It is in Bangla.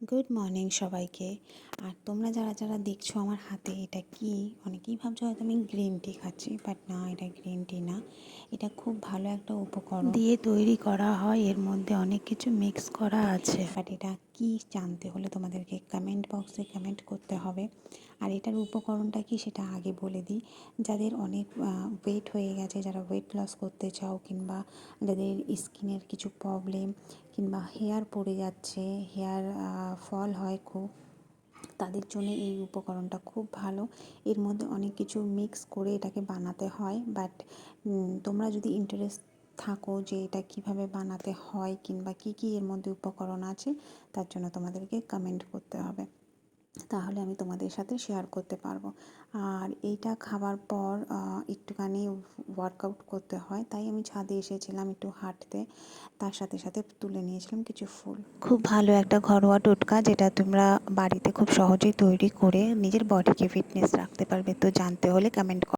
গুড মর্নিং সবাইকে। আর তোমরা যারা যারা দেখছ আমার হাতে এটা কি অনেকেই ভাবছ হয়তো আমি গ্রিন টি খাচ্ছি বাট না এটা গ্রিন টি না। এটা খুব ভালো একটা উপকরণ। দিয়ে তৈরি করা হয় এর মধ্যে অনেক কিছু মিক্স করা আছে। বাট এটা কি জানতে হলে তোমাদেরকে কমেন্ট বক্সে কমেন্ট করতে হবে। আর এটার উপকরণটা কি সেটা আগে বলে দিই। যাদের অনেক ওয়েট হয়ে গেছে যারা ওয়েট লস করতে চাও কিংবা যাদের স্কিনের কিছু প্রবলেম কিংবা হেয়ার পড়ে যাচ্ছে হেয়ার ফল হয় খুব, তাদের জন্য এই উপকরণটা খুব ভালো। এর মধ্যে অনেক কিছু মিক্স করে এটাকে বানাতে হয় বাট তোমরা যদি ইন্টারেস্ট থাকো যে এটা কীভাবে বানাতে হয় কিংবা কি কি এর মধ্যে উপকরণ আছে, তার জন্য তোমাদেরকে কমেন্ট করতে হবে। তাহলে আমি তোমাদের সাথে শেয়ার করতে পারব। আর এইটা খাবার পর একটুখানি ওয়ার্কআউট করতে হয়। তাই আমি ছাদে এসেছিলাম একটু হাঁটতে। তার সাথে সাথে তুলে নিয়েছিলাম কিছু ফুল। খুব ভালো একটা ঘরোয়া টোটকা যেটা তোমরা বাড়িতে খুব সহজেই তৈরি করে নিজের বডিকে ফিটনেস রাখতে পারবে। তো জানতে হলে কমেন্ট